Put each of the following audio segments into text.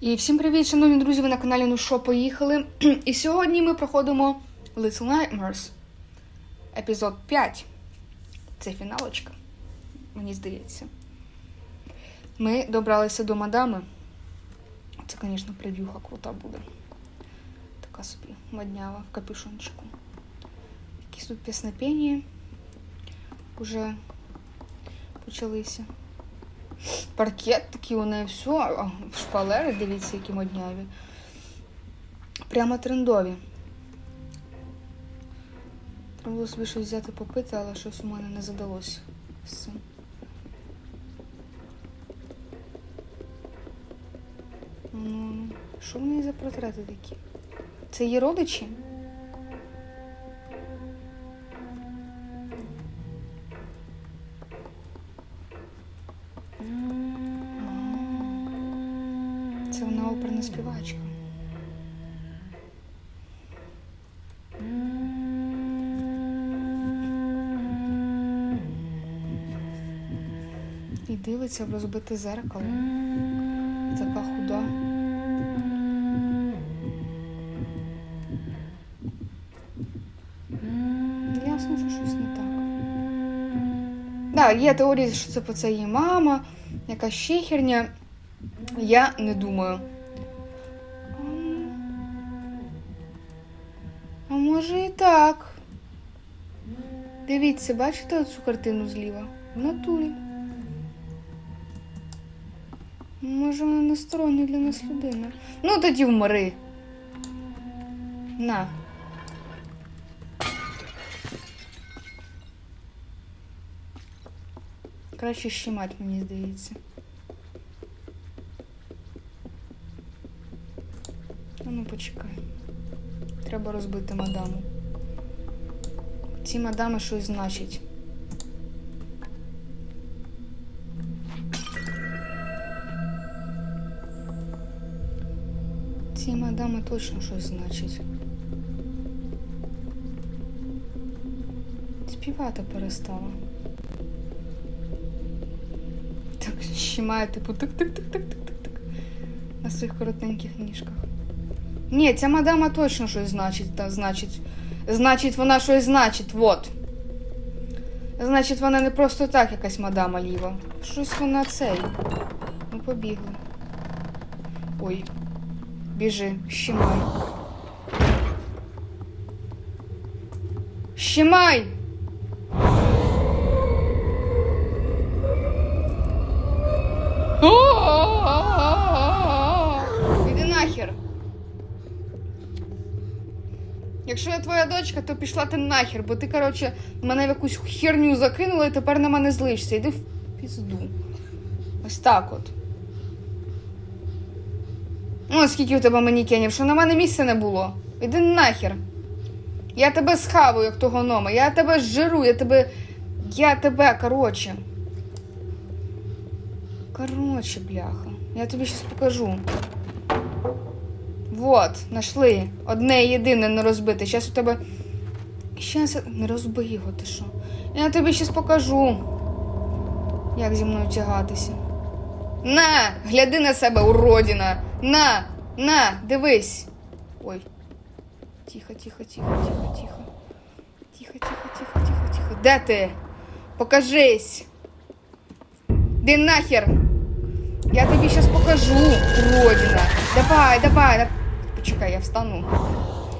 І всім привіт, шановні друзі! Ви на каналі Ну що, поїхали. І сьогодні ми проходимо Little Nightmares, епізод 5. Це фіналочка, мені здається. Ми добралися до мадами. Це, звісно, прев'юха крута буде. Така собі моднява в капюшончику. Якісь тут піснопення вже почалися. Паркет такий у неї все, шпалери, дивіться, які модняві. Прямо трендові. Треба було собі щось взяти попити, але щось у мене не задалося з. Ну, що в неї за портрети такі? Це її родичі? Дивиться в розбите зеркало. Така худа. Ясно, що щось не так. Так, є теорія, що це по це її мама, яка ще херня. Я не думаю. А може і так. Дивіться, бачите оцю картину зліва? В натурі. Може, вона не стороння для нас людина. Ну, тоді вмри. На. Краще щемать, мені здається. Ну почекай. Треба розбити мадаму. Ці мадами щось значить. Ці мадами точно щось значить. Співати перестала. Так щемає, типу тик-тик-тик-тик-тик-тик на своїх коротеньких ніжках. Ні, ця мадама точно щось значить. Та, значить. Значить, вона щось значить, вот. Значить, вона не просто так якась мадама ліва. Щось вона цей. Ну, побігли. Ой. Біжи, щемай. Щемай! Іди нахер. Якщо я твоя дочка, то пішла ти нахер, бо ти, коротше, мене в якусь херню закинула і тепер на мене злишся. Іди в пізду. Ось так от. О, скільки у тебе манікенів, що на мене місця не було. Іди нахер. Я тебе схаваю, як того нома. Я тебе жиру, я тебе. Я тебе, коротше. Коротше, бляха. Я тобі щас покажу. Вот, нашли. Одне єдине не розбите. Щас у тебе. Щас не розбий його, ти що. Я тобі щас покажу. Як зі мною тягатися. На! Гляди на себе, уродіна! На! На! Дивись! Ой. Тихо, тихо, тихо, тихо, тихо. Тихо, тихо, тихо, тихо, тихо. Де ти? Покажись! Де нахер! Я тобі щас покажу, уродина. Давай, давай. да- Почекай, я встану.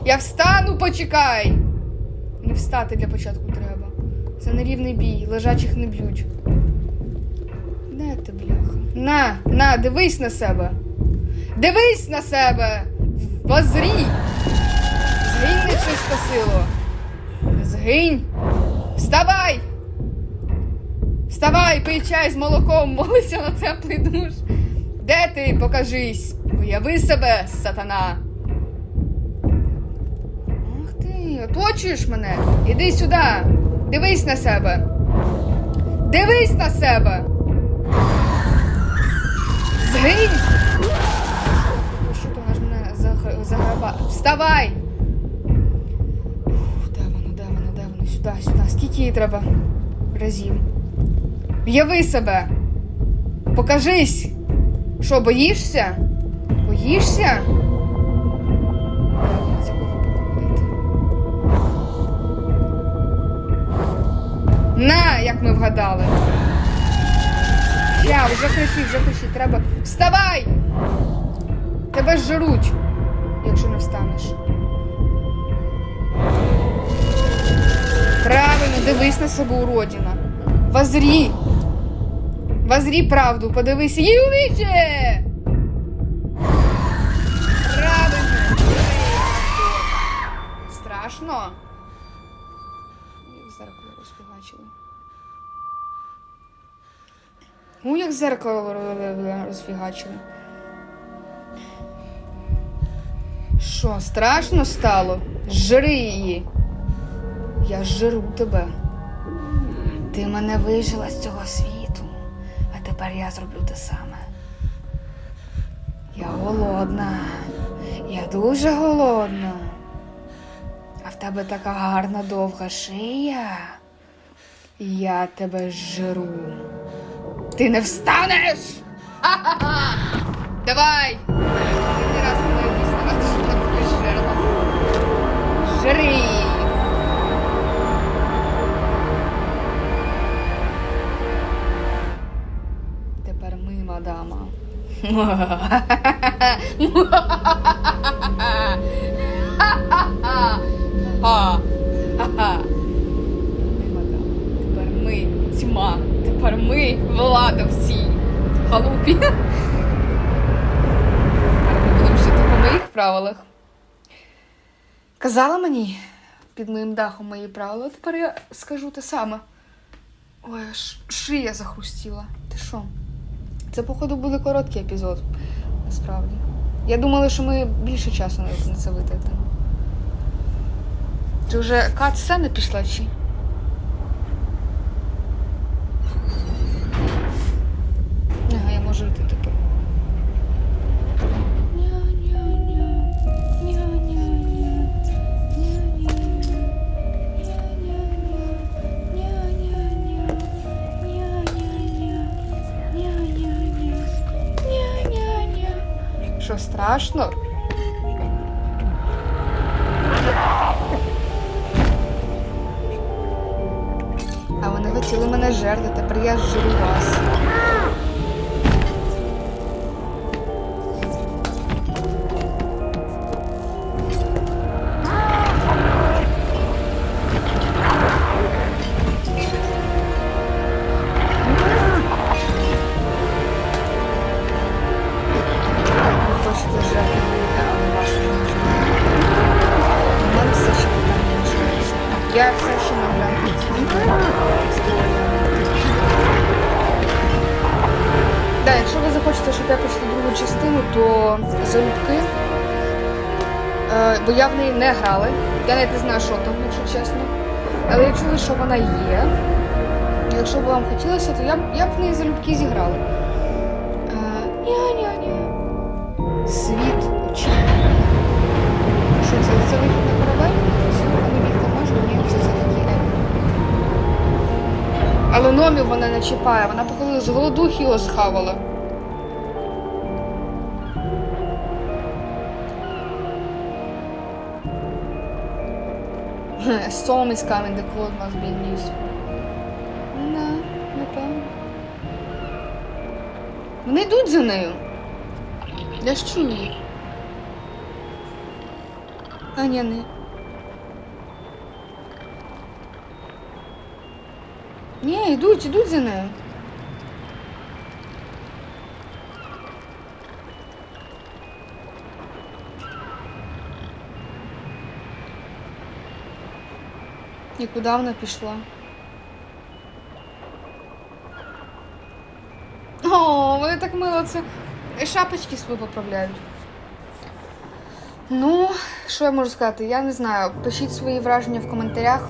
Я встану, почекай. Не встати для початку треба. Це нерівний бій, лежачих не б'ють. Де ти, бляха? На, на, дивись на себе. Дивись на себе. Возрій. Згинь, нечиста сило. Згинь. Вставай! Вставай, пий чай з молоком, молися на теплий душ. Де ти? Покажись. Уяви себе, сатана. Ах ти, оточуєш мене. Іди сюди. Дивись на себе. Дивись на себе. Згинь. Заграба. Вставай. Ух, Де воно, де воно, де воно? Сюди. Скільки їй треба разів? В'яви себе. Покажись. Що, боїшся? Боїшся? На, як ми вгадали. Я, вже кричи, вже кричи, треба. Вставай! Тебе жруть, якщо не встанеш. Правильно, дивись на себе, уродина. Возрі. Возрі правду, подивись їй у вічі! Правильно. Страшно. Як зеркало розфігачили. Ну, як зеркало розфігачили. Що, страшно стало? Жри її. Я жру тебе. Ти мене вижила з цього світу, а тепер я зроблю те саме. Я голодна. Я дуже голодна. А в тебе така гарна довга шия. Я тебе жру. Ти не встанеш! Ха-ха-ха! Давай! Жри! Тепер ми, мадама. Тепер ми тьма. Тепер ми влада в цій халупі. Тепер ми будемо жити по моїх правилах. Казала мені під моїм дахом мої правила, тепер я скажу те саме. Ой, аж шия захрустіла. Ти що? Це, походу, буде короткий епізод, насправді. Я думала, що ми більше часу на це витратимо. Це вже кат-сцена пішла чи? Ага, я можу йти тепер. Страшно? А вони хотіли мене жерти, тепер я вас. Частину, то залюбки. Е, бо я в неї не грала. Я навіть не знаю, що там, якщо чесно. Але я чула, що вона є. Якщо б вам хотілося, то я б, я б в неї залюбки зіграла. Е, Ня-ня-ня. Світ очей. Що це? Це вихід на корабель? Сьогодні не бігти може? Ні, що це такі епі. Але номів вона не чіпає, вона походу з голодухи його схавала. storm is coming, the cold must be used. Не, напевно. Вони йдуть за нею. Я ж чую їх. А, ні, не. Ні, йдуть, йдуть за нею. І куди вона пішла? О, вони так мило це. І шапочки свої поправляють. Ну, що я можу сказати? Я не знаю. Пишіть свої враження в коментарях.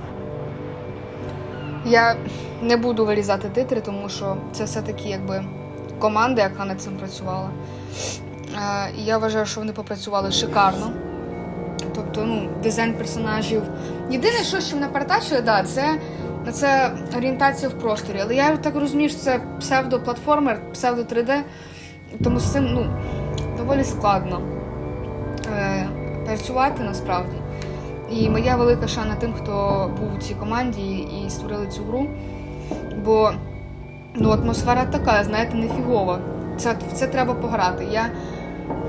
Я не буду вирізати титри, тому що це все-таки якби команда, яка над цим працювала. І я вважаю, що вони попрацювали шикарно. Тобто, ну, дизайн персонажів. Єдине, що що мене перетачує, да, це, це орієнтація в просторі. Але я так розумію, що це псевдоплатформер, псевдо 3D. Тому з цим, ну, доволі складно е, працювати насправді. І моя велика шана тим, хто був у цій команді і створили цю гру. Бо ну, атмосфера така, знаєте, нефігова. Це, в це треба пограти. Я,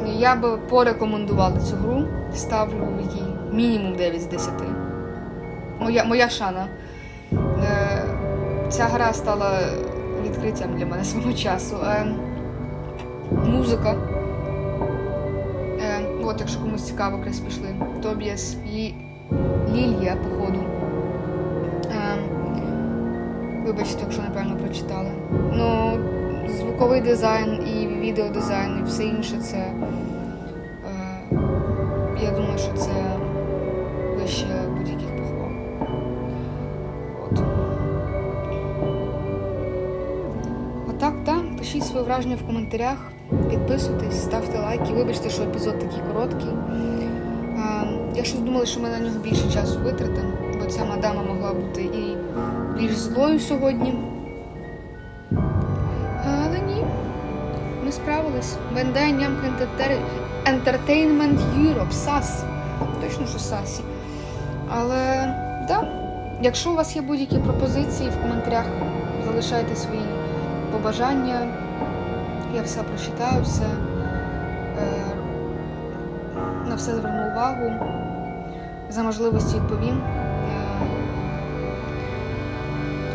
я би порекомендувала цю гру, ставлю їй мінімум 9 з 10. Моя, моя шана. Е, ця гра стала відкриттям для мене свого часу. Е, музика. Е, от, якщо комусь цікаво, якраз пішли. Тобіас Лі... Лілія, походу. Е, вибачте, якщо неправильно прочитали. Ну, звуковий дизайн і відеодизайн, і все інше це. Е, я думаю, що це вище будь-яких похвал. От. Отак, так. Пишіть свої враження в коментарях, підписуйтесь, ставте лайки. Вибачте, що епізод такий короткий. Е, Я щось думала, що ми на нього більше часу витратимо, бо ця мадама могла бути і більш злою сьогодні. Ми справились. Бендей нямка Entertainment Europe, САС. Точно, що САСі. Але так, якщо у вас є будь-які пропозиції, в коментарях залишайте свої побажання. Я все прочитаю, все е, на все зверну увагу. За можливості відповім. Е,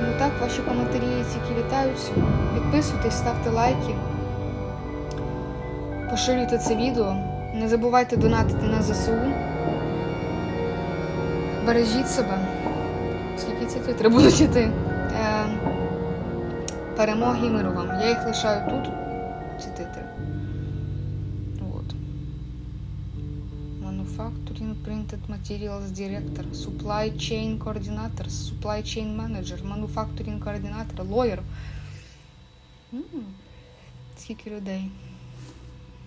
тому так, ваші коментарі тільки вітаються. Підписуйтесь, ставте лайки, поширюйте це відео. Не забувайте донатити на ЗСУ. Бережіть себе. Скільки ці титри будуть іти? Е, перемоги миру вам. Я їх лишаю тут, ці титри. От. Manufacturing Printed Materials Director, Supply Chain Coordinator, Supply Chain Manager, Manufacturing Coordinator, Lawyer. М, Скільки людей.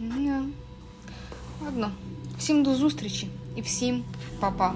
М, Ладно. Всім до зустрічі і всім па-па.